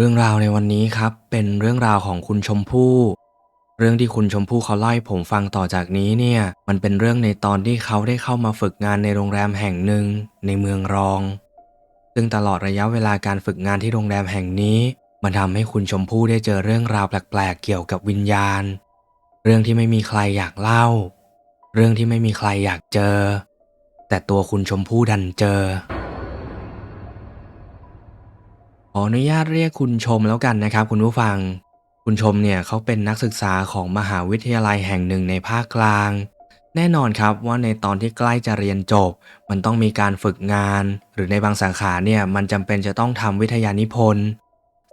เรื่องราวในวันนี้ครับ เป็นเรื่องราวของคุณชมพู่ เรื่องที่คุณชมพู่เขาเล่าให้ผมฟังต่อจากนี้เนี่ย มันเป็นเรื่องในตอนที่เขาได้เข้ามาฝึกงานในโรงแรมแห่งหนึ่งในเมืองรอง ซึ่งตลอดระยะเวลาการฝึกงานที่โรงแรมแห่งนี้ มันทำให้คุณชมพู่ได้เจอเรื่องราวแปลกๆเกี่ยวกับวิญญาณ เรื่องที่ไม่มีใครอยากเล่า เรื่องที่ไม่มีใครอยากเจอ แต่ตัวคุณชมพู่ดันเจอ ขออนุญาตเรียกคุณชมแล้วกันนะครับ คุณผู้ฟัง คุณชมเนี่ยเขาเป็นนักศึกษาของมหาวิทยาลัยแห่งหนึ่งในภาคกลาง แน่นอนครับว่าในตอนที่ใกล้จะเรียนจบ มันต้องมีการฝึกงาน หรือในบางสาขาเนี่ยมันจำเป็นจะต้องทำวิทยานิพนธ์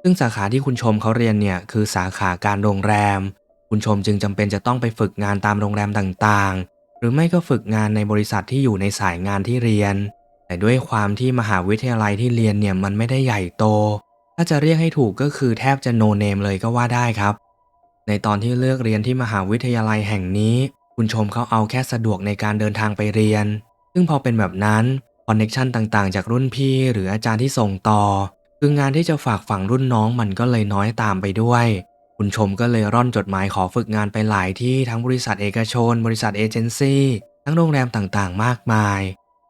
ซึ่งสาขาที่คุณชมเขาเรียนเนี่ยคือสาขาการโรงแรม คุณชมจึงจำเป็นจะต้องไปฝึกงานตามโรงแรมต่างๆ หรือไม่ก็ฝึกงานในบริษัทที่อยู่ในสายงานที่เรียน แต่ด้วยความที่มหาวิทยาลัยที่เรียนเนี่ยมันไม่ได้ใหญ่โต ถ้าจะเรียกให้ถูกก็คือแทบจะโนเนมเลยก็ว่าได้ครับ ในตอนที่เลือกเรียนที่มหาวิทยาลัยแห่งนี้ คุณชมเขาเอาแค่สะดวกในการเดินทางไปเรียน ซึ่งพอเป็นแบบนั้นคอนเน็ชันต่างๆ จากรุ่นพี่หรืออาจารย์ที่ส่งต่อ คืองานที่จะฝากฝังรุ่นน้องมันก็เลยน้อยตามไปด้วย คุณชมก็เลยร่อนจดหมายขอฝึกงานไปหลายที่ทั้งบริษัทเอกชน บริษัทเอเจนซี่ทั้งโรงแรมต่างๆ มากมาย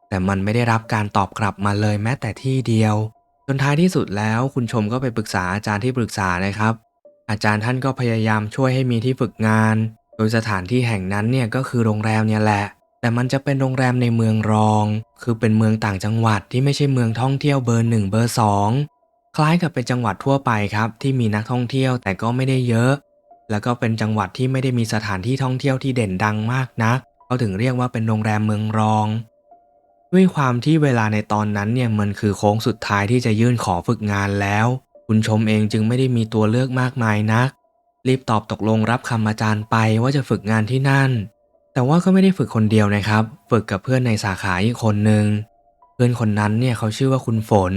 แต่มันไม่ได้รับการตอบกลับมาเลยแม้แต่ที่เดียว จนท้ายที่สุดแล้วคุณชมก็ไปปรึกษาอาจารย์ที่ปรึกษานะครับ อาจารย์ท่านก็พยายามช่วยให้มีที่ฝึกงาน โดยสถานที่แห่งนั้นเนี่ยก็คือโรงแรมเนี่ยแหละ แต่มันจะเป็นโรงแรมในเมืองรอง คือเป็นเมืองต่างจังหวัดที่ไม่ใช่เมืองท่องเที่ยวเบอร์หนึ่งเบอร์สองคล้ายกับเป็นจังหวัดทั่วไปครับที่มีนักท่องเที่ยวแต่ก็ไม่ได้เยอะ แล้วก็เป็นจังหวัดที่ไม่ได้มีสถานที่ท่องเที่ยวที่เด่นดังมากนักเขาถึงเรียกว่าเป็นโรงแรมเมืองรอง ด้วยความที่เวลาในตอนนั้นเนี่ยมันคือโค้งสุดท้ายที่จะยื่นขอฝึกงานแล้ว คุณชมเองจึงไม่ได้มีตัวเลือกมากมายนัก รีบตอบตกลงรับคำอาจารย์ไปว่าจะฝึกงานที่นั่น แต่ว่าก็ไม่ได้ฝึกคนเดียวนะครับ ฝึกกับเพื่อนในสาขาอีกคนหนึ่งเพื่อนคนนั้นเนี่ยเขาชื่อว่าคุณฝน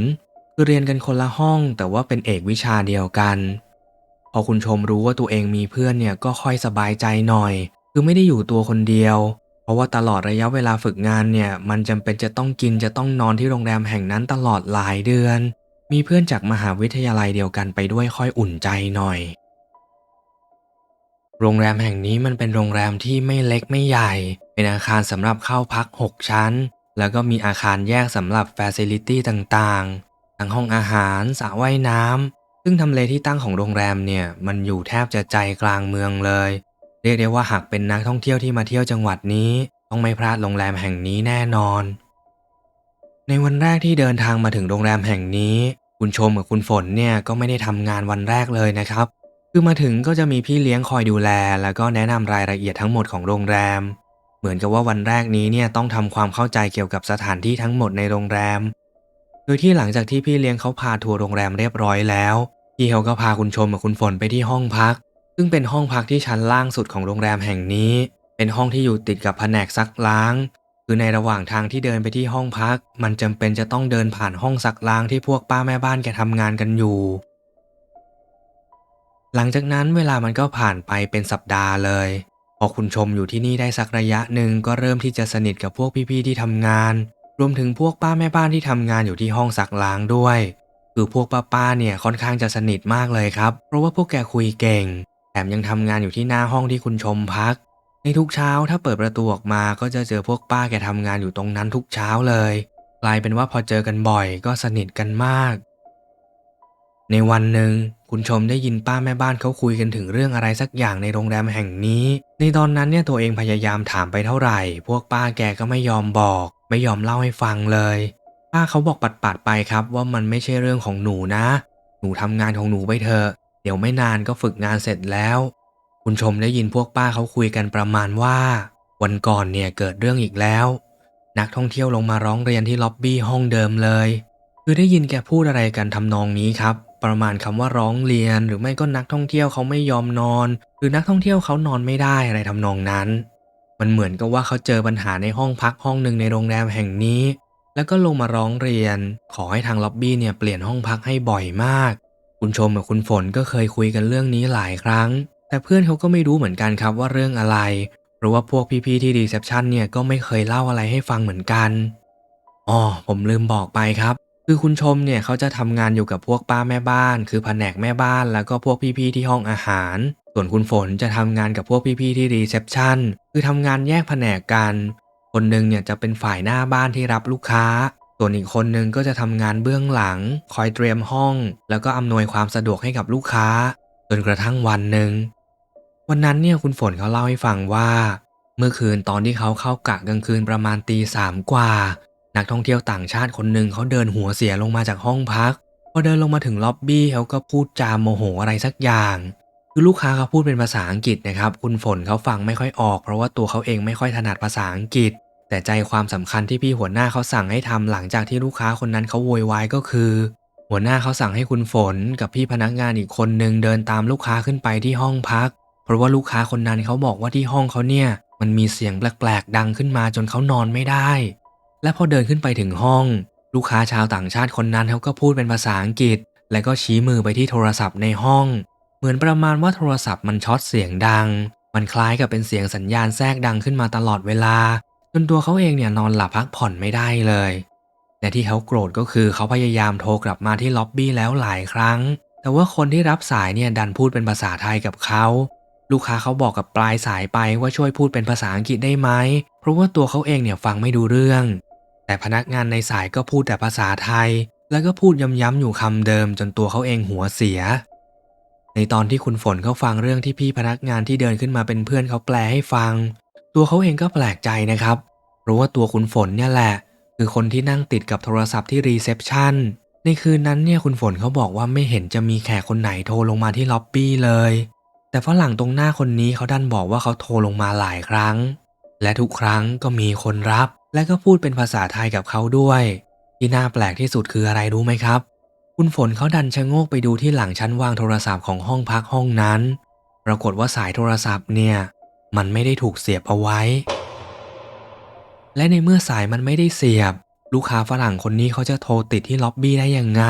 คือเรียนกันคนละห้อง แต่ว่าเป็นเอกวิชาเดียวกัน พอคุณชมรู้ว่าตัวเองมีเพื่อนเนี่ยก็ค่อยสบายใจหน่อย คือไม่ได้อยู่ตัวคนเดียว ราะว่าตลอดระยะเวลาฝึกงานเนี่ย มันจำเป็นจะต้องกินจะต้องนอนที่โรงแรมแห่งนั้นตลอดหลายเดือน มีเพื่อนจากมหาวิทยาลัยเดียวกันไปด้วยค่อยอุ่นใจหน่อย โรงแรมแห่งนี้มันเป็นโรงแรมที่ไม่เล็กไม่ใหญ่ เป็นอาคารสำหรับเข้าพัก 6 ชั้น แล้วก็มีอาคารแยกสำหรับ f ฟ c i ลิตี้ต่างๆ ทั้งห้องอาหารสระว่ายน้ำซึ่งทำเลที่ตั้งของโรงแรมเนี่ย มันอยู่แทบจะใจกลางเมืองเลย เรียกได้ว่าหากเป็นนักท่องเที่ยวที่มาเที่ยวจังหวัดนี้ ต้องไม่พลาดโรงแรมแห่งนี้แน่นอน ในวันแรกที่เดินทางมาถึงโรงแรมแห่งนี้ คุณชมกับคุณฝนเนี่ยก็ไม่ได้ทำงานวันแรกเลยนะครับ คือมาถึงก็จะมีพี่เลี้ยงคอยดูแล แล้วก็แนะนำรายละเอียดทั้งหมดของโรงแรม เหมือนกับว่าวันแรกนี้เนี่ยต้องทำความเข้าใจเกี่ยวกับสถานที่ทั้งหมดในโรงแรม โดยที่หลังจากที่พี่เลี้ยงเขาพาทัวร์โรงแรมเรียบร้อยแล้วพี่เขาก็พาคุณชมกับคุณฝนไปที่ห้องพัก ซึ่งเป็นห้องพักที่ชั้นล่างสุดของโรงแรมแห่งนี้ เป็นห้องที่อยู่ติดกับแผนกซักล้าง คือในระหว่างทางที่เดินไปที่ห้องพัก มันจำเป็นจะต้องเดินผ่านห้องซักล้างที่พวกป้าแม่บ้านแกทำงานกันอยู่ หลังจากนั้นเวลามันก็ผ่านไปเป็นสัปดาห์เลย พอคุณชมอยู่ที่นี่ได้สักระยะหนึ่งก็เริ่มที่จะสนิทกับพวกพี่ๆที่ทำงาน รวมถึงพวกป้าแม่บ้านที่ทำงานอยู่ที่ห้องซักล้างด้วย คือพวกป้าๆเนี่ยค่อนข้างจะสนิทมากเลยครับ เพราะว่าพวกแกคุยเก่ง แถมยังทำงานอยู่ที่หน้าห้องที่คุณชมพัก ในทุกเช้าถ้าเปิดประตูออกมาก็จะเจอพวกป้าแกทำงานอยู่ตรงนั้นทุกเช้าเลย กลายเป็นว่าพอเจอกันบ่อยก็สนิทกันมาก ในวันหนึ่งคุณชมได้ยินป้าแม่บ้านเขาคุยกันถึงเรื่องอะไรสักอย่างในโรงแรมแห่งนี้ ในตอนนั้นเนี่ยตัวเองพยายามถามไปเท่าไหร่ พวกป้าแกก็ไม่ยอมบอก ไม่ยอมเล่าให้ฟังเลย ป้าเขาบอกปัดๆไปครับว่ามันไม่ใช่เรื่องของหนูนะ หนูทำงานของหนูไปเถอะ เดี๋ยวไม่นานก็ฝึกงานเสร็จแล้ว คุณชมได้ยินพวกป้าเขาคุยกันประมาณว่า วันก่อนเนี่ยเกิดเรื่องอีกแล้ว นักท่องเที่ยวลงมาร้องเรียนที่ล็อบบี้ห้องเดิมเลย คือได้ยินแกพูดอะไรกันทำนองนี้ครับ ประมาณคำว่าร้องเรียนหรือไม่ก็นักท่องเที่ยวเขาไม่ยอมนอน หรือนักท่องเที่ยวเขานอนไม่ได้อะไรทำนองนั้น มันเหมือนกับว่าเขาเจอปัญหาในห้องพักห้องหนึ่งในโรงแรมแห่งนี้ แล้วก็ลงมาร้องเรียน ขอให้ทางล็อบบี้เนี่ยเปลี่ยนห้องพักให้บ่อยมาก คุณชมกับคุณฝนก็เคยคุยกันเรื่องนี้หลายครั้ง แต่เพื่อนเขาก็ไม่รู้เหมือนกันครับว่าเรื่องอะไร เพราะว่าพวกพี่ๆที่รีเซพชันเนี่ยก็ไม่เคยเล่าอะไรให้ฟังเหมือนกัน อ๋อผมลืมบอกไปครับ คือคุณชมเนี่ยเขาจะทำงานอยู่กับพวกป้าแม่บ้าน คือแผนกแม่บ้าน แล้วก็พวกพี่ๆที่ห้องอาหาร ส่วนคุณฝนจะทำงานกับพวกพี่ๆที่รีเซพชันคือทำงานแยกแผนกกัน คนหนึ่งเนี่ยจะเป็นฝ่ายหน้าบ้านที่รับลูกค้า ส่วนอีกคนหนึ่งก็จะทำงานเบื้องหลัง คอยเตรียมห้อง แล้วก็อำนวยความสะดวกให้กับลูกค้า จนกระทั่งวันหนึ่ง วันนั้นเนี่ยคุณฝนเขาเล่าให้ฟังว่า เมื่อคืนตอนที่เขาเข้ากะกลางคืนประมาณตีสามกว่า นักท่องเที่ยวต่างชาติคนหนึ่งเขาเดินหัวเสียลงมาจากห้องพักพอเดินลงมาถึงล็อบบี้เขาก็พูดจามโมโหอะไรสักอย่างคือลูกค้าเขาพูดเป็นภาษาอังกฤษนะครับ คุณฝนเขาฟังไม่ค่อยออก เพราะว่าตัวเขาเองไม่ค่อยถนัดภาษาอังกฤษ แต่ใจความสำคัญที่พี่หัวหน้าเขาสั่งให้ทำหลังจากที่ลูกค้าคนนั้นเขาโวยวายก็คือ หัวหน้าเขาสั่งให้คุณฝนกับพี่พนักงานอีกคนหนึ่งเดินตามลูกค้าขึ้นไปที่ห้องพัก เพราะว่าลูกค้าคนนั้นเขาบอกว่าที่ห้องเขาเนี่ย มันมีเสียงแปลกๆดังขึ้นมาจนเขานอนไม่ได้ และพอเดินขึ้นไปถึงห้อง ลูกค้าชาวต่างชาติคนนั้นเขาก็พูดเป็นภาษาอังกฤษ และก็ชี้มือไปที่โทรศัพท์ในห้อง เหมือนประมาณว่าโทรศัพท์มันช็อตเสียงดัง มันคล้ายกับเป็นเสียงสัญญาณแทรกดังขึ้นมาตลอดเวลา จนตัวเขาเองเนี่ยนอนหลับพักผ่อนไม่ได้เลยและที่เขาโกรธก็คือเขาพยายามโทรกลับมาที่ล็อบบี้แล้วหลายครั้ง แต่ว่าคนที่รับสายเนี่ยดันพูดเป็นภาษาไทยกับเขาลูกค้าเขาบอกกับปลายสายไปว่าช่วยพูดเป็นภาษาอังกฤษได้ไหม เพราะว่าตัวเขาเองเนี่ยฟังไม่ดูเรื่อง แต่พนักงานในสายก็พูดแต่ภาษาไทย แล้วก็พูดย้ำๆอยู่คำเดิมจนตัวเขาเองหัวเสีย ในตอนที่คุณฝนเขาฟังเรื่องที่พี่พนักงานที่เดินขึ้นมาเป็นเพื่อนเขาแปลให้ฟัง ตัวเขาเองก็แปลกใจนะครับ เพราะว่าตัวคุณฝนเนี่ยแหละ คือคนที่นั่งติดกับโทรศัพท์ที่รีเซพชันในคืนนั้นเนี่ยคุณฝนเขาบอกว่าไม่เห็นจะมีแขกคนไหนโทรลงมาที่ล็อบบี้เลย แต่ฝรั่งตรงหน้าคนนี้เขาดันบอกว่าเขาโทรลงมาหลายครั้ง และทุกครั้งก็มีคนรับ และก็พูดเป็นภาษาไทยกับเขาด้วย ที่น่าแปลกที่สุดคืออะไรรู้ไหมครับ คุณฝนเขาดันชะโงกไปดูที่หลังชั้นวางโทรศัพท์ของห้องพักห้องนั้น ปรากฏว่าสายโทรศัพท์เนี่ย มันไม่ได้ถูกเสียบเอาไว้ และในเมื่อสายมันไม่ได้เสียบ ลูกค้าฝรั่งคนนี้เขาจะโทรติดที่ล็อบบี้ได้ยังไง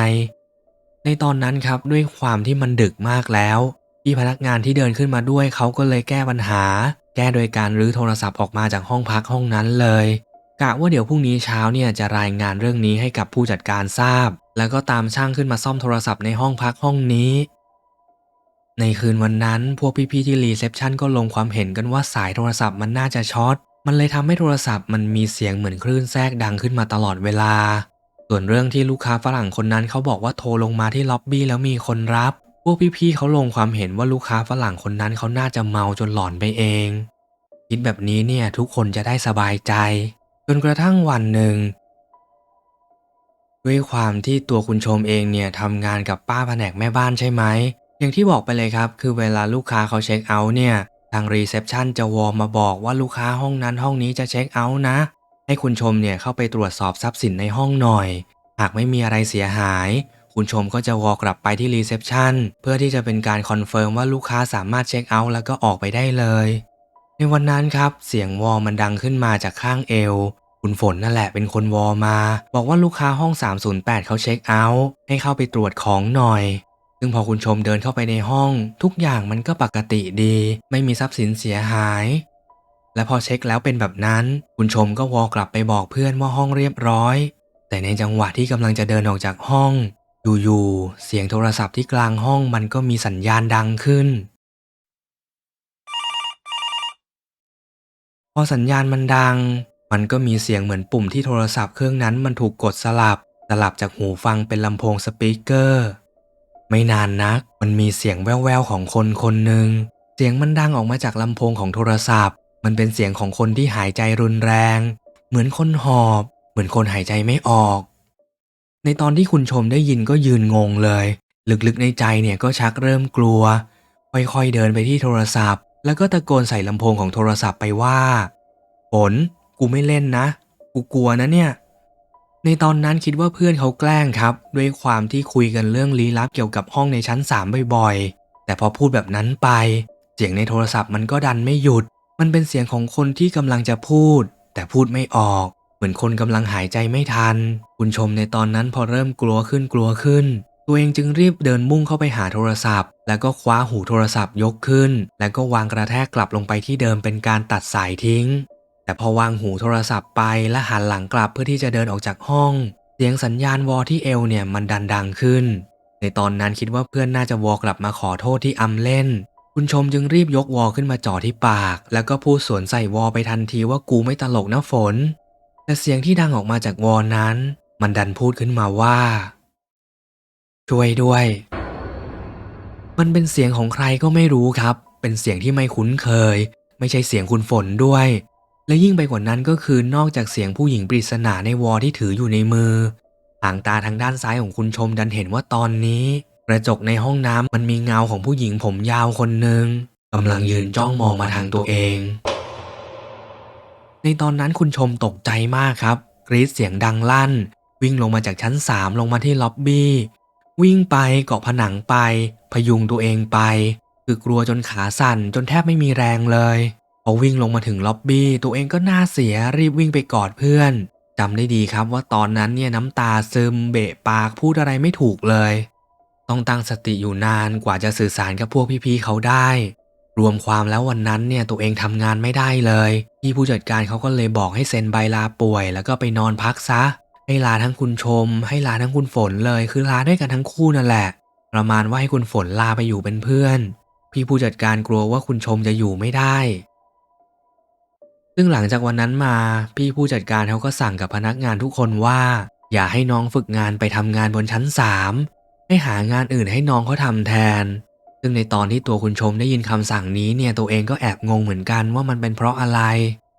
ในตอนนั้นครับด้วยความที่มันดึกมากแล้วพี่พนักงานที่เดินขึ้นมาด้วยเขาก็เลยแก้ปัญหา แก้โดยการรื้อโทรศัพท์ออกมาจากห้องพักห้องนั้นเลยกะว่าเดี๋ยวพรุ่งนี้เช้าเนี่ยจะรายงานเรื่องนี้ให้กับผู้จัดการทราบ แล้วก็ตามช่างขึ้นมาซ่อมโทรศัพท์ในห้องพักห้องนี้ ในคืนวันนั้นพวกพี่ๆที่รีเซพชันก็ลงความเห็นกันว่าสายโทรศัพท์มันน่าจะช็อต มันเลยทำให้โทรศัพท์มันมีเสียงเหมือนคลื่นแทรกดังขึ้นมาตลอดเวลา ส่วนเรื่องที่ลูกค้าฝรั่งคนนั้นเขาบอกว่าโทรลงมาที่ล็อบบี้แล้วมีคนรับ พวกพี่ๆเขาลงความเห็นว่าลูกค้าฝรั่งคนนั้นเขาน่าจะเมาจนหลอนไปเอง คิดแบบนี้เนี่ยทุกคนจะได้สบายใจ จนกระทั่งวันหนึ่งด้วยความที่ตัวคุณชมเองเนี่ยทำงานกับป้าแผนกแม่บ้านใช่ไหม อย่างที่บอกไปเลยครับ คือเวลาลูกค้าเขาเช็คเอาท์เนี่ย ทางรีเซพชันจะวอลมาบอกว่าลูกค้าห้องนั้นห้องนี้จะเช็คเอาท์นะ ให้คุณชมเนี่ยเข้าไปตรวจสอบทรัพย์สินในห้องหน่อย หากไม่มีอะไรเสียหาย คุณชมก็จะวอลกลับไปที่รีเซพชันเพื่อที่จะเป็นการคอนเฟิร์มว่าลูกค้าสามารถเช็คเอาท์แล้วก็ออกไปได้เลย ในวันนั้นครับเสียงวอลมันดังขึ้นมาจากข้างเอวคุณฝนนั่นแหละเป็นคนวอลมา บอกว่าลูกค้าห้อง 308 เขาเช็คเอาท์ให้เข้าไปตรวจของหน่อย ซึ่งพอคุณชมเดินเข้าไปในห้อง ทุกอย่างมันก็ปกติดี ไม่มีทรัพย์สินเสียหาย และพอเช็คแล้วเป็นแบบนั้น คุณชมก็วอลกลับไปบอกเพื่อนว่าห้องเรียบร้อย แต่ในจังหวะที่กำลังจะเดินออกจากห้องอยู่ๆเสียงโทรศัพท์ที่กลางห้องมันก็มีสัญญาณดังขึ้น พอสัญญาณมันดัง มันก็มีเสียงเหมือนปุ่มที่โทรศัพท์เครื่องนั้นมันถูกกดสลับ สลับจากหูฟังเป็นลำโพงสปีกเกอร์ ไม่นานนัก มันมีเสียงแว่วๆของคนคนหนึ่ง เสียงมันดังออกมาจากลำโพงของโทรศัพท์ มันเป็นเสียงของคนที่หายใจรุนแรง เหมือนคนหอบ เหมือนคนหายใจไม่ออก ในตอนที่คุณชมได้ยินก็ยืนงงเลย ลึกๆในใจเนี่ยก็ชักเริ่มกลัว ค่อยๆเดินไปที่โทรศัพท์ แล้วก็ตะโกนใส่ลำโพงของโทรศัพท์ไปว่าฝนกูไม่เล่นนะ กูกลัวนะเนี่ย ในตอนนั้นคิดว่าเพื่อนเขาแกล้งครับ ด้วยความที่คุยกันเรื่องลี้ลับเกี่ยวกับห้องในชั้นสามบ่อยๆ แต่พอพูดแบบนั้นไป เสียงในโทรศัพท์มันก็ดันไม่หยุด มันเป็นเสียงของคนที่กำลังจะพูด แต่พูดไม่ออก เหมือนคนกำลังหายใจไม่ทัน คุณชมในตอนนั้นพอเริ่มกลัวขึ้นกลัวขึ้น ตัวเองจึงรีบเดินมุ่งเข้าไปหาโทรศัพท์ แล้วก็คว้าหูโทรศัพท์ยกขึ้น แล้วก็วางกระแทกกลับลงไปที่เดิมเป็นการตัดสายทิ้ง แต่พอวางหูโทรศัพท์ไปและหันหลังกลับเพื่อที่จะเดินออกจากห้อง เสียงสัญญาณวอที่เอวเนี่ยมันดันดังขึ้น ในตอนนั้นคิดว่าเพื่อนน่าจะวอกลับมาขอโทษที่อำเล่น คุณชมจึงรีบยกวอขึ้นมาจ่อที่ปาก แล้วก็พูดสวนใส่วอไปทันทีว่ากูไม่ตลกนะฝน แต่เสียงที่ดังออกมาจากวอนั้น มันดันพูดขึ้นมาว่า ช่วยด้วย มันเป็นเสียงของใครก็ไม่รู้ครับ เป็นเสียงที่ไม่คุ้นเคย ไม่ใช่เสียงคุณฝนด้วย และยิ่งไปกว่านั้นก็คือนอกจากเสียงผู้หญิงปริศนาในวอที่ถืออยู่ในมือหางตาทางด้านซ้ายของคุณชมดันเห็นว่าตอนนี้ กระจกในห้องน้ำมันมีเงาของผู้หญิงผมยาวคนหนึ่งกำลังยืนจ้องมองมาทางตัวเอง ในตอนนั้นคุณชมตกใจมากครับ กรีดเสียงดังลั่น วิ่งลงมาจากชั้นสามลงมาที่ล็อบบี้วิ่งไปเกาะผนังไป พยุงตัวเองไป คือกลัวจนขาสั่นจนแทบไม่มีแรงเลย พอวิ่งลงมาถึงล็อบบี้ตัวเองก็หน้าเสียรีบวิ่งไปกอดเพื่อนจำได้ดีครับว่าตอนนั้นเนี่ยน้ำตาซึมเบะปากพูดอะไรไม่ถูกเลย ต้องตั้งสติอยู่นานกว่าจะสื่อสารกับพวกพี่ๆเขาได้ รวมความแล้ววันนั้นเนี่ยตัวเองทำงานไม่ได้เลยพี่ผู้จัดการเขาก็เลยบอกให้เซ็นใบลาป่วย แล้วก็ไปนอนพักซะ ให้ลาทั้งคุณชม ให้ลาทั้งคุณฝนเลยคือลาด้วยกันทั้งคู่นั่นแหละ ประมาณว่าให้คุณฝนลาไปอยู่เป็นเพื่อน พี่ผู้จัดการกลัวว่าคุณชมจะอยู่ไม่ได้ ซึ่งหลังจากวันนั้นมาพี่ผู้จัดการเขาก็สั่งกับพนักงานทุกคนว่า อย่าให้น้องฝึกงานไปทำงานบนชั้นสามให้หางานอื่นให้น้องเขาทำแทน ซึ่งในตอนที่ตัวคุณชมได้ยินคำสั่งนี้เนี่ยตัวเองก็แอบงงเหมือนกันว่ามันเป็นเพราะอะไร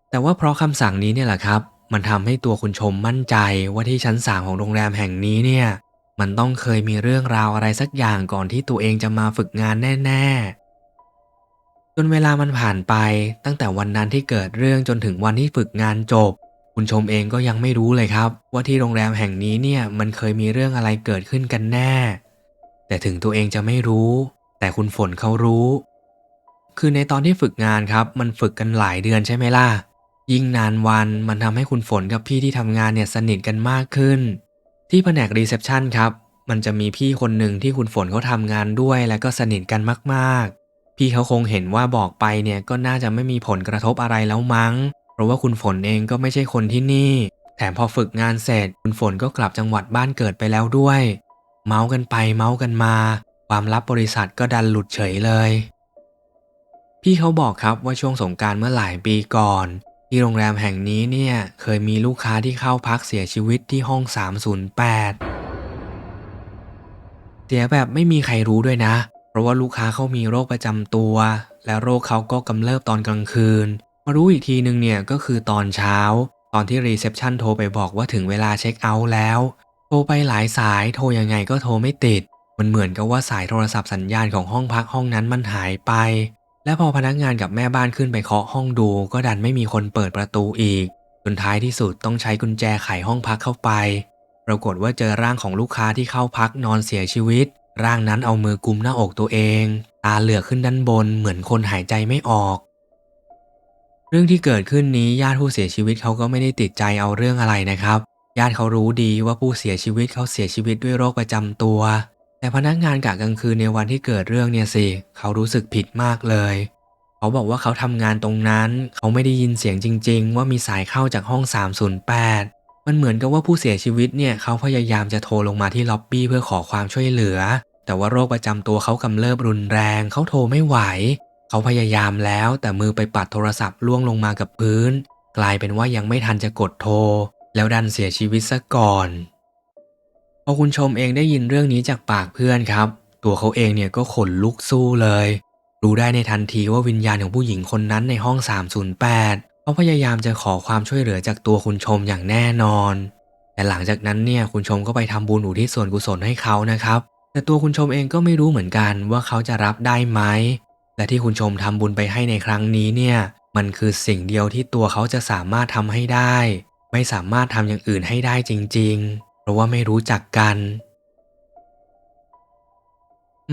แต่ว่าเพราะคำสั่งนี้เนี่ยแหละครับ มันทำให้ตัวคุณชมมั่นใจว่าที่ชั้นสามของโรงแรมแห่งนี้เนี่ยมันต้องเคยมีเรื่องราวอะไรสักอย่างก่อนที่ตัวเองจะมาฝึกงานแน่ๆ นเวลามันผ่านไปตั้งแต่วันนั้นที่เกิดเรื่องจนถึงวันที่ฝึกงานจบ คุณชมเองก็ยังไม่รู้เลยครับ ว่าที่โรงแรมแห่งนี้เนี่ยมันเคยมีเรื่องอะไรเกิดขึ้นกันแน่ แต่ถึงตัวเองจะไม่รู้ แต่คุณฝนเขารู้ คือในตอนที่ฝึกงานครับ มันฝึกกันหลายเดือนใช่ไหมล่ะ ยิ่งนานวันมันทำให้คุณฝนกับพี่ที่ทำงานเนี่ยสนิทกันมากขึ้น ที่แผนกรีเซพชันครับมันจะมีพี่คนหนึ่งที่คุณฝนเขาทำงานด้วยและก็สนิทกันมาก พี่เขาคงเห็นว่าบอกไปเนี่ยก็น่าจะไม่มีผลกระทบอะไรแล้วมั้ง เพราะว่าคุณฝนเองก็ไม่ใช่คนที่นี่ แถมพอฝึกงานเสร็จ คุณฝนก็กลับจังหวัดบ้านเกิดไปแล้วด้วย เมาส์กันไปเมาส์กันมา ความลับบริษัทก็ดันหลุดเฉยเลย พี่เขาบอกครับว่าช่วงสงการเมื่อหลายปีก่อน ที่โรงแรมแห่งนี้เนี่ยเคยมีลูกค้าที่เข้าพักเสียชีวิตที่ห้อง 308 เสียแบบไม่มีใครรู้ด้วยนะ เพราะว่าลูกค้าเขามีโรคประจำตัว และโรคเขาก็กำเริบตอนกลางคืน มารู้อีกทีนึงเนี่ยก็คือตอนเช้า ตอนที่รีเซพชันโทรไปบอกว่าถึงเวลาเช็คเอาท์แล้ว โทรไปหลายสายโทรยังไงก็โทรไม่ติด มันเหมือนกับว่าสายโทรศัพท์สัญญาณของห้องพักห้องนั้นมันหายไป และพอพนักงานกับแม่บ้านขึ้นไปเคาะห้องดู ก็ดันไม่มีคนเปิดประตูอีกจนท้ายที่สุดต้องใช้กุญแจไขห้องพักเข้าไป ปรากฏว่าเจอร่างของลูกค้าที่เข้าพักนอนเสียชีวิต ร่างนั้นเอามือกุมหน้าอกตัวเอง ตาเหลือกขึ้นด้านบนเหมือนคนหายใจไม่ออก เรื่องที่เกิดขึ้นนี้ญาติผู้เสียชีวิตเขาก็ไม่ได้ติดใจเอาเรื่องอะไรนะครับ ญาติเขารู้ดีว่าผู้เสียชีวิตเขาเสียชีวิตด้วยโรคประจำตัว แต่พนักงานกะกลางคืนในวันที่เกิดเรื่องเนี่ยสิเขารู้สึกผิดมากเลย เขาบอกว่าเขาทำงานตรงนั้น เขาไม่ได้ยินเสียงจริง ๆ ว่ามีสายเข้าจากห้อง 308 มันเหมือนกับว่าผู้เสียชีวิตเนี่ยเขาพยายามจะโทรลงมาที่ล็อบบี้เพื่อขอความช่วยเหลือ แต่ว่าโรคประจำตัวเขากำเริบรุนแรงเขาโทรไม่ไหว เขาพยายามแล้วแต่มือไปปัดโทรศัพท์ล่วงลงมากับพื้น กลายเป็นว่ายังไม่ทันจะกดโทร แล้วดันเสียชีวิตซะก่อนพอคุณชมเองได้ยินเรื่องนี้จากปากเพื่อนครับ ตัวเขาเองเนี่ยก็ขนลุกสู้เลย รู้ได้ในทันทีว่าวิญญาณของผู้หญิงคนนั้นในห้อง 308 เขาพยายามจะขอความช่วยเหลือจากตัวคุณชมอย่างแน่นอน แต่หลังจากนั้นเนี่ยคุณชมก็ไปทำบุญอุทิศส่วนกุศลให้เขานะครับ แต่ตัวคุณชมเองก็ไม่รู้เหมือนกันว่าเขาจะรับได้ไหม และที่คุณชมทำบุญไปให้ในครั้งนี้เนี่ย มันคือสิ่งเดียวที่ตัวเขาจะสามารถทำให้ได้ ไม่สามารถทำอย่างอื่นให้ได้จริง ๆ เพราะว่าไม่รู้จักกัน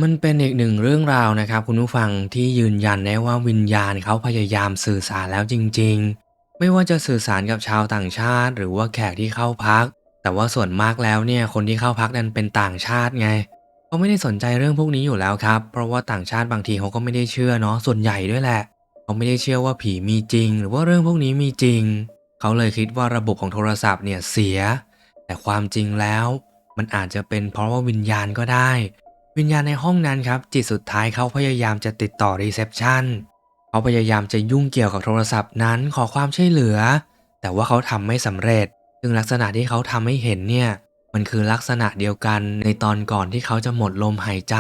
มันเป็นอีกหนึ่งเรื่องราวนะครับคุณผู้ฟังที่ยืนยันได้ว่าวิญญาณเขาพยายามสื่อสารแล้วจริง ๆ ไม่ว่าจะสื่อสารกับชาวต่างชาติ หรือว่าแขกที่เข้าพัก แต่ว่าส่วนมากแล้วเนี่ยคนที่เข้าพักนั้นเป็นต่างชาติไงเขาไม่ได้สนใจเรื่องพวกนี้อยู่แล้วครับ เพราะว่าต่างชาติบางทีเขาก็ไม่ได้เชื่อเนาะส่วนใหญ่ด้วยแหละเขาไม่ได้เชื่อว่าผีมีจริง หรือว่าเรื่องพวกนี้มีจริง เขาเลยคิดว่าระบบของโทรศัพท์เนี่ยเสีย แต่ความจริงแล้ว มันอาจจะเป็นเพราะว่าวิญญาณก็ได้ วิญญาณในห้องนั้นครับ จิตสุดท้ายเขาพยายามจะติดต่อรีเซพชันเขาพยายามจะยุ่งเกี่ยวกับโทรศัพท์นั้นขอความช่วยเหลือ แต่ว่าเขาทำไม่สำเร็จ ซึ่งลักษณะที่เขาทำให้เห็นเนี่ย มันคือลักษณะเดียวกันในตอนก่อนที่เขาจะหมดลมหายใจ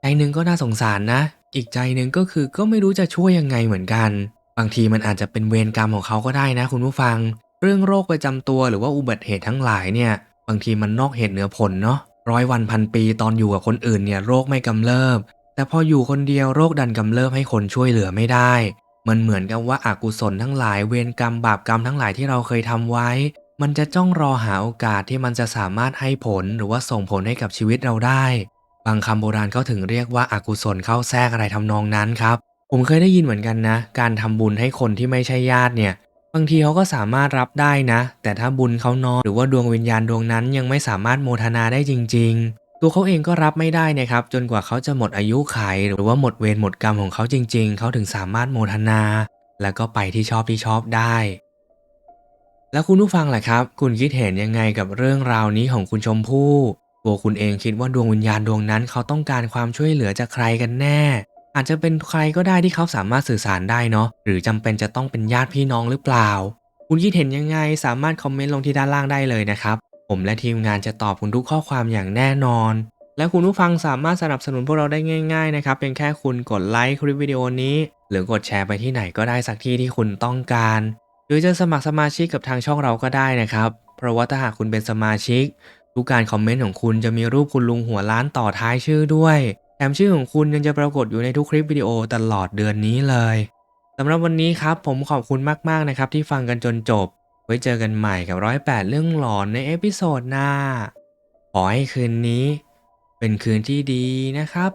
ใจหนึ่งก็น่าสงสารนะ อีกใจหนึ่งก็คือก็ไม่รู้จะช่วยยังไงเหมือนกัน บางทีมันอาจจะเป็นเวรกรรมของเขาก็ได้นะ คุณผู้ฟัง เรื่องโรคประจำตัวหรือว่าอุบัติเหตุทั้งหลายเนี่ย บางทีมันนอกเหตุเหนือผลเนาะ ร้อยวันพันปีตอนอยู่กับคนอื่นเนี่ยโรคไม่กำเริบ แต่พออยู่คนเดียวโรคดันกำเริบให้คนช่วยเหลือไม่ได้ มันเหมือนกับว่าอากุศลทั้งหลายเวรกรรมบาปกรรมทั้งหลายที่เราเคยทำไว้ มันจะจ้องรอหาโอกาสที่มันจะสามารถให้ผลหรือว่าส่งผลให้กับชีวิตเราได้ บางคำโบราณเขาถึงเรียกว่าอากุศลเข้าแทรกอะไรทำนองนั้นครับ ผมเคยได้ยินเหมือนกันนะ การทำบุญให้คนที่ไม่ใช่ญาติเนี่ย บางทีเขาก็สามารถรับได้นะ แต่ถ้าบุญเขาน้อยหรือว่าดวงวิญญาณดวงนั้นยังไม่สามารถโมทนาได้จริง ๆ ตัวเขาเองก็รับไม่ได้นะครับ จนกว่าเขาจะหมดอายุไขหรือว่าหมดเวรหมดกรรมของเขาจริง ๆ เขาถึงสามารถโมทนา แล้วก็ไปที่ชอบที่ชอบได้ แล้วคุณผู้ฟังล่ะครับ คุณคิดเห็นยังไงกับเรื่องราวนี้ของคุณชมพู่ตัวคุณเองคิดว่าดวงวิญญาณดวงนั้นเขาต้องการความช่วยเหลือจากใครกันแน่ อาจจะเป็นใครก็ได้ที่เขาสามารถสื่อสารได้เนาะหรือจำเป็นจะต้องเป็นญาติพี่น้องหรือเปล่า คุณคิดเห็นยังไงสามารถคอมเมนต์ลงที่ด้านล่างได้เลยนะครับ ผมและทีมงานจะตอบคุณทุกข้อความอย่างแน่นอน และคุณผู้ฟังสามารถสนับสนุนพวกเราได้ง่าย ๆ นะครับเพียงแค่คุณกดไลค์คลิปวิดีโอนี้ หรือกดแชร์ไปที่ไหนก็ได้สักที่ที่คุณต้องการ หรือจะสมัครสมาชิกกับทางช่องเราก็ได้นะครับ เพราะว่าถ้าหากคุณเป็นสมาชิกทุกการคอมเมนต์ของคุณจะมีรูปคุณลุงหัวล้านต่อท้ายชื่อด้วย มชื่อของคุณยังจะปรากฏอยู่ในทุกคลิปวิดีโอตลอดเดือนนี้เลยสำหรับวันนี้ครับผมขอบคุณมากๆนะครับที่ฟังกันจนจบ ไว้เจอกันใหม่กับร้อยแปดเรื่องหลอนในเอพิโซดหน้า ขอให้คืนนี้ เป็นคืนที่ดีนะครับ